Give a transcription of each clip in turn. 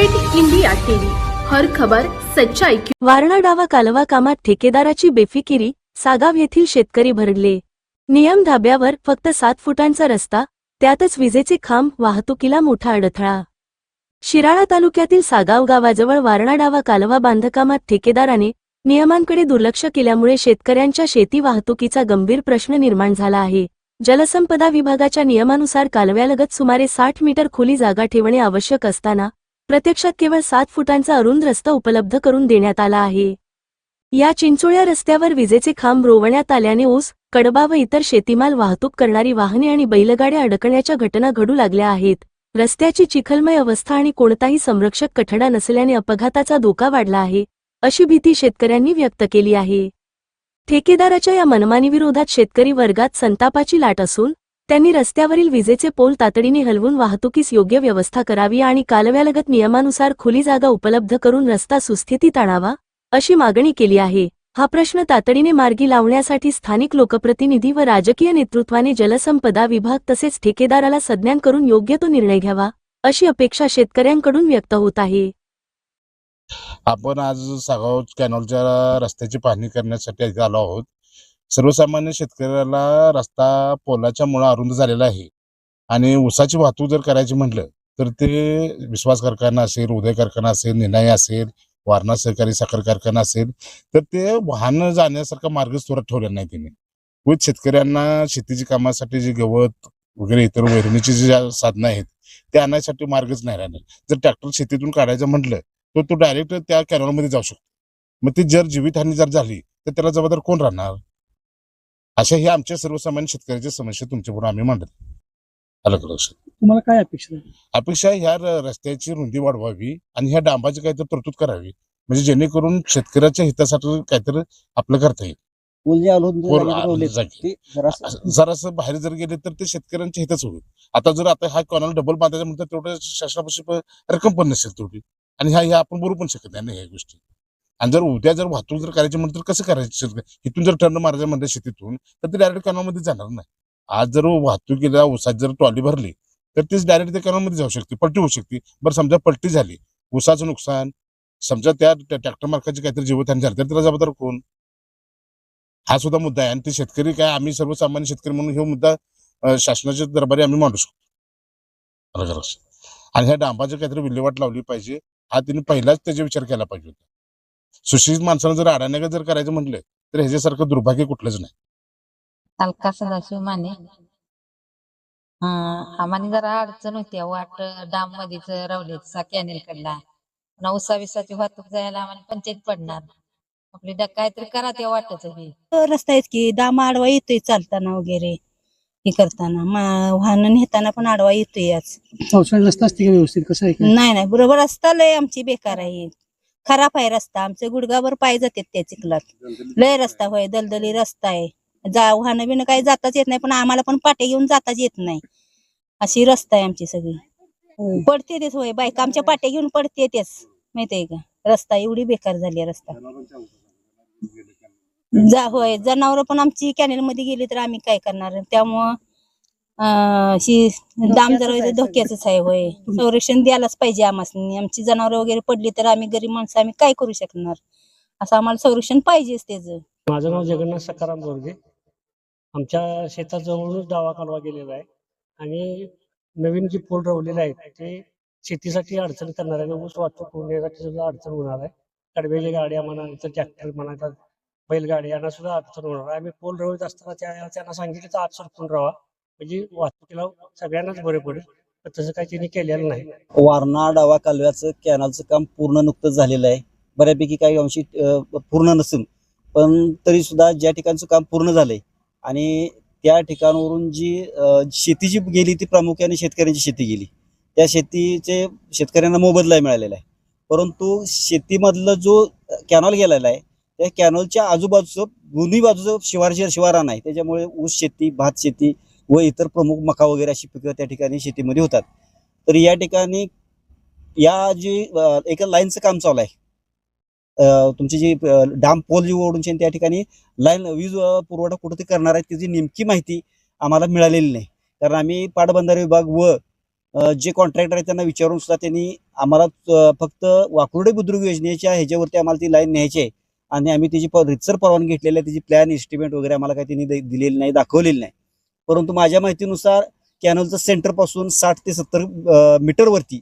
Great India TV. हर खबर सच्चाई की वारणा डावा कालवा कामात ठेकेदाराची बेफिकिरी सागाव येथील शेतकरी भरडले नियम धाब्यावर फक्त सात फुटांचा रस्ता त्यातच विजेचे खांब वाहतुकीला मोठा अडथळा. शिराळा तालुक्यातील सागाव गावाजवळ वारणा डावा कालवा बांधकामात ठेकेदाराने नियमांकडे दुर्लक्ष केल्यामुळे शेतकऱ्यांच्या शेती वाहतुकीचा गंभीर प्रश्न निर्माण झाला आहे. जलसंपदा विभागाच्या नियमानुसार कालव्यालगत सुमारे साठ मीटर खुली जागा ठेवणे आवश्यक असताना प्रत्यक्षात केवळ सात फुटांचा अरुंद रस्ता उपलब्ध करून देण्यात आला आहे. या चिंचोळ्या रस्त्यावर विजेचे खांब रोवण्यात आल्याने ऊस कडबा व इतर शेतीमाल वाहतूक करणारी वाहने आणि बैलगाड्या अडकण्याच्या घटना घडू लागल्या आहेत. रस्त्याची चिखलमय अवस्था आणि कोणताही संरक्षक कठडा नसल्याने अपघाताचा धोका वाढला आहे अशी भीती शेतकऱ्यांनी व्यक्त केली आहे. ठेकेदाराच्या या मनमानीविरोधात शेतकरी वर्गात संतापाची लाट असून त्यांनी रस्त्यावरील विजेचे पोल तातडीने हलवून वाहतुकीस योग्य व्यवस्था करावी आणि कालव्यालगत नियमानुसार खुली जागा उपलब्ध करून रस्ता सुस्थितीत आणावा अशी मागणी केली आहे. हा प्रश्न तातडीने मार्गी लावण्यासाठी स्थानिक लोकप्रतिनिधी व राजकीय नेतृत्वाने जलसंपदा विभाग तसेच ठेकेदाराला संज्ञान करून योग्य तो निर्णय घ्यावा अशी अपेक्षा शेतकऱ्यांकडून व्यक्त होत आहे. आपण आज सागाव कॅनॉलच्या रस्त्याची पाहणी करण्यासाठी आलो आहोत. सर्वसामान्य शेतकऱ्याला रस्ता पोलाच्या मुळे अरुंद झालेला आहे. आणि ऊसाची वाहतूक जर करायची म्हटलं तर ते विश्वास कारखाना असेल उदय कारखाना असेल निर्णय असेल वारणा सहकारी साखर कारखाना असेल तर ते वाहन जाण्यासारखा मार्ग सुरत ठेवलेला नाही त्यांनी. विथ शेतकऱ्यांना शेतीची कामासाठी जे गवत वगैरे इतर वैरणीची जी साधनं आहेत ते आणण्यासाठी मार्गच नाही राहणार. जर ट्रॅक्टर शेतीतून काढायचं म्हटलं तर तो डायरेक्ट त्या कॅनॉलमध्ये जाऊ शकतो. मग ती जर जीवितहानी जर झाली तर त्याला जबाबदार कोण राहणार? अशा हे आमच्या सर्वसामान्य शेतकऱ्याच्या समस्या तुमच्यापुढे आम्ही मांडत आलं का लक्षात? तुम्हाला काय अपेक्षा आहे? अपेक्षा आहे ह्या र- रस्त्याची रुंदी वाढवावी आणि ह्या डांबाची काहीतरी तरतूद करावी. म्हणजे जेणेकरून शेतकऱ्याच्या हितासाठी काहीतरी आपलं करता येईल. पूल जे आलो पूल आलो जागी. ते जरासं जरासं बाहेर जर गेले तर ते शेतकऱ्यांच्या हितच होईल. आता जर आता हा कॉनल डबल बांधायचं म्हणतात तेवढं शासनापाशी प- रक्कम पण नसेल तेवढी. आणि ह्या ह्या आपण बरोबर पण शकत नाही ना ह्या गोष्टी. आणि जर उद्या जर वाहतूक जर करायची म्हणलं तर कसं करायचं इथून जर टर्न मारायचं म्हणलं शेतीतून तर ते डायरेक्ट कॅनॉलमध्ये जाणार नाही. आज जर वाहतुकीला उसात जर ट्रॉली भरली तर तीच डायरेक्ट त्या कॅनॉलमध्ये जाऊ शकते पलटी होऊ शकते. बरं समजा पलटी झाली. उसाचं नुकसान समजा त्या ट्रॅक्टर मार्काची काहीतरी जीवतहानी झाली तर त्याला जबाबदार कोण? हा सुद्धा मुद्दा आहे. आणि ते शेतकरी काय आम्ही सर्वसामान्य शेतकरी म्हणून हे मुद्दा शासनाच्या दरबारी आम्ही मांडू शकतो. आणि ह्या डांबाची काहीतरी विल्हेवाट लावली पाहिजे. हा तिने पहिलाच त्याचा विचार केला पाहिजे होता. सुशिक्षित माणसानं जर अडाण्याला जर करायचं म्हटलं तर ह्याच्यासारखं दुर्भाग्य कुठलंच नाही. अलका सदाशिव माने हा आम्हाला जरा अडचण होती वाट डाम मध्येच रावलेचा कॅनेल कडला नवसा विसाची वाहतूक जायला आम्हाला पंचायत पडणार. आपली ड- काहीतरी करा त्या वाटच बी. रस्ता आहेत की दाम आडवा येतोय चालताना वगैरे हे करताना. मा- वाहन नेताना पण आडवा येतोय याच पावसाळ्यात रस्ता असते का व्यवस्थित? कसं आहे काय? नाही नाही बरोबर रस्ता लय आमची बेकार आहे. खराब आहे रस्ता आमचे गुडगावर पाय जातात त्या चिखलात. लय रस्ता होय दलदली रस्ता आहे. जा वाहन बिन काही जाताच येत नाही पण आम्हाला पण पाटे घेऊन जाताच येत नाही. अशी रस्ता आहे आमची सगळी. पडते तेच होय बायका आमच्या पाटे घेऊन पडते तेच. माहितीये का? रस्ता एवढी बेकार झाली आहे रस्ता. जा होय जनावर पण आमची कॅनेल मध्ये गेली तर आम्ही काय करणार? त्यामुळं ही दाम जरा धोक्याच आहे होय. संरक्षण द्यायलाच पाहिजे आम्हाला आमची जनावर वगैरे पडली तर आम्ही गरीब माणसं आम्ही काय करू शकणार? असं आम्हाला संरक्षण पाहिजेच त्याचं. माझं नाव जगन्नाथ सकाराम बोरगे. आमच्या शेताजवळूनच डावा कालवा गेलेला आहे. आणि नवीन जे पूल रवलेले आहेत ते शेतीसाठी अडचण करणार आहे ऊस वाहतूक होण्यासाठी सुद्धा अडचण होणार आहे. कडव्याच्या गाड्या म्हणा ट्रॅक्टर म्हणा तर बैलगाडी यांना सुद्धा अडचण होणार आहे. आम्ही पूल रवत असताना त्या त्यांना सांगितलं तर आत सरकून राहा. म्हणजे वाहतुकीला सगळ्यांनाच बरे पडेल तसं काही त्यांनी केलेलं नाही. वारणा डावा कालव्याचं कॅनलचं काम पूर्ण नुकतंच झालेलं आहे. बऱ्यापैकी काही अंशी पूर्ण नसून पण तरी सुद्धा ज्या ठिकाणचं काम पूर्ण झालंय आणि त्या ठिकाणावरून जी शेती जी गेली ती प्रामुख्याने शेतकऱ्यांची शेती गेली. त्या शेतीचे शेतकऱ्यांना मोबदला मिळालेला आहे. परंतु शेतीमधला जो कॅनॉल गेलेला आहे त्या कॅनॉलच्या आजूबाजूचं दोन्ही बाजूचं शिवार शिवारान आहे त्याच्यामुळे ऊस शेती भात शेती व इतर प्रमुख मका वगैरे अशी पिकं त्या ठिकाणी शेतीमध्ये होतात. तर या ठिकाणी या जी एका लाईनचं काम चालू आहे. तुमची जी डाम पोल जी ओढून त्या ठिकाणी लाईन वीज पुरवठा कुठे करणार आहे त्याची नेमकी माहिती आम्हाला मिळालेली नाही. कारण आम्ही पाटबंधारे विभाग व जे कॉन्ट्रॅक्टर आहेत त्यांना विचारून सुद्धा त्यांनी आम्हाला फक्त वाकुर्डे बुद्रुक योजनेच्या ह्याच्यावरती आम्हाला ती लाईन न्यायची आहे. आणि आम्ही त्याची रितसर परवानगी घेतलेली आहे त्याची प्लॅन एस्टिमेट वगैरे आम्हाला काही त्यांनी दिलेली नाही दाखवलेली नाही. परंतु माझ्या माहितीनुसार कॅनलचं सेंटरपासून साठ ते सत्तर मीटरवरती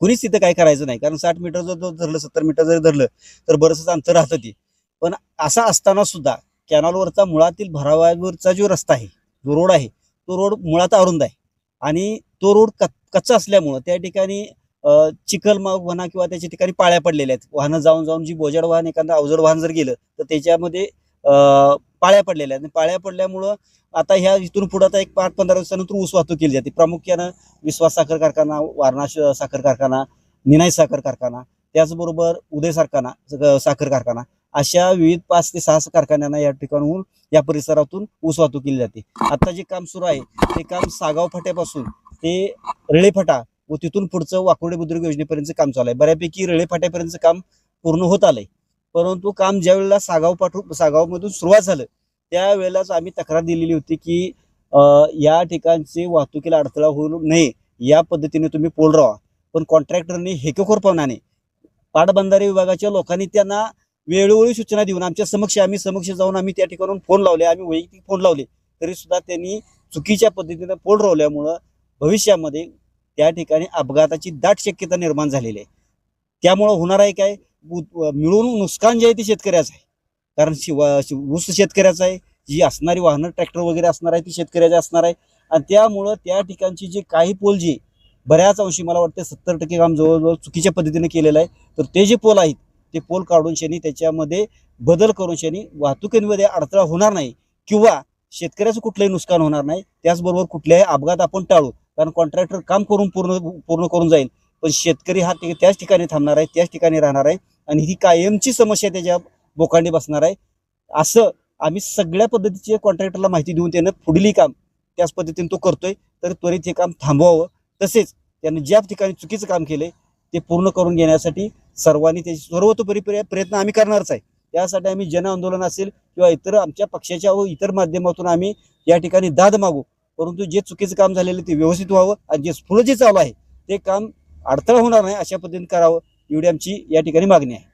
कुणीच तिथं काय करायचं नाही. कारण साठ मीटर जर धरलं सत्तर मीटर जर धरलं तर बरंचसं अंतर राहतं ते. पण असा असताना सुद्धा कॅनॉलवरचा मुळातील भरावावरचा जो रस्ता आहे जो रोड आहे तो रोड मुळात अरुंद आहे. आणि तो रोड क कच्चा असल्यामुळं त्या ठिकाणी चिखल मग म्हणा किंवा त्याच्या ठिकाणी पाळ्या पडलेल्या आहेत. वाहनं जाऊन जाऊन जी बोजाड वाहन एखादं अवजड वाहन जर गेलं तर त्याच्यामध्ये पाळ्या पडलेल्या आहेत. आणि पाळ्या पडल्यामुळं आता ह्या इथून पुढं आता एक पाच पंधरा दिवसानंतर ऊस वाहतूक केली जाते. प्रामुख्यानं विश्वास साखर कारखाना वारणा साखर कारखाना निनाय साखर कारखाना त्याचबरोबर उदय कारखाना साखर कारखाना अशा विविध पाच ते सहा कारखान्यांना या ठिकाणहून या परिसरातून ऊस वाहतूक केली जाते. आता जे काम सुरू आहे ते काम सागाव फाट्यापासून ते रेळेफाटा व तिथून पुढचं वाकुर्डे बुद्रुक योजनेपर्यंत काम चालू आहे. बऱ्यापैकी रेळेफाट्यापर्यंतचं काम पूर्ण होत आलंय. परंतु काम ज्या वेळेला सागाव पाठू सागावमधून सुरुवात झालं त्यावेळेलाच आम्ही तक्रार दिलेली होती की या ठिकाणचे वाहतुकीला अडथळा होऊ नये या पद्धतीने तुम्ही पोल राहा पण कॉन्ट्रॅक्टरने हेकेखोरपणाने पाटबंधारे विभागाच्या लोकांनी त्यांना वेळोवेळी सूचना देऊन आमच्या समक्ष आम्ही समक्ष जाऊन आम्ही त्या ठिकाणून फोन लावले आम्ही वैयक्तिक फोन लावले तरी सुद्धा त्यांनी चुकीच्या पद्धतीने पोल रोवल्यामुळं भविष्यामध्ये त्या ठिकाणी अपघाताची दाट शक्यता निर्माण झालेली आहे. त्यामुळं होणार आहे काय? मिळून नुकसान जे आहे ते शेतकऱ्याचं आहे. कारण शिवा ऊस शेतकऱ्याचा आहे जी असणारी वाहनं ट्रॅक्टर वगैरे असणार आहे ती शेतकऱ्याची असणार आहे. आणि त्यामुळं त्या ठिकाणची जे काही पोल जे बऱ्याच अंशी मला वाटतं सत्तर टक्के काम जवळजवळ चुकीच्या पद्धतीने केलेलं आहे. तर ते जे पोल आहेत ते पोल काढून शनी त्याच्यामध्ये बदल करून शनी वाहतुकीमध्ये अडथळा होणार नाही किंवा शेतकऱ्याचं कुठलंही नुकसान होणार नाही. त्याचबरोबर कुठल्याही अपघात आपण टाळू. कारण कॉन्ट्रॅक्टर काम करून पूर्ण पूर्ण करून जाईल. पण शेतकरी हा ते- त्याच ठिकाणी थांबणार आहे त्याच ठिकाणी राहणार आहे. आणि ही कायमची समस्या त्याच्या बोकांडी बसणार आहे. असं आम्ही सगळ्या पद्धतीचे कॉन्ट्रॅक्टरला माहिती देऊन त्यानं पुढील काम त्याच पद्धतीने तो करतोय. तर त्वरित हे काम थांबवावं. तसेच त्यानं ज्या ठिकाणी चुकीचं काम केलंय ते पूर्ण करून घेण्यासाठी सर्वांनी त्याची सर्वतोपरी प्रयत्न आम्ही करणारच आहे. त्यासाठी आम्ही जन आंदोलन असेल किंवा इतर आमच्या पक्षाच्या व इतर माध्यमातून आम्ही या ठिकाणी दाद मागू. परंतु जे चुकीचं काम झालेलं ते व्यवस्थित व्हावं आणि जे स्फुल जे चालू आहे ते काम अडथळा होणार नाही अशा पद्धतीने करावं. एवढी आमची या ठिकाणी मागणी आहे.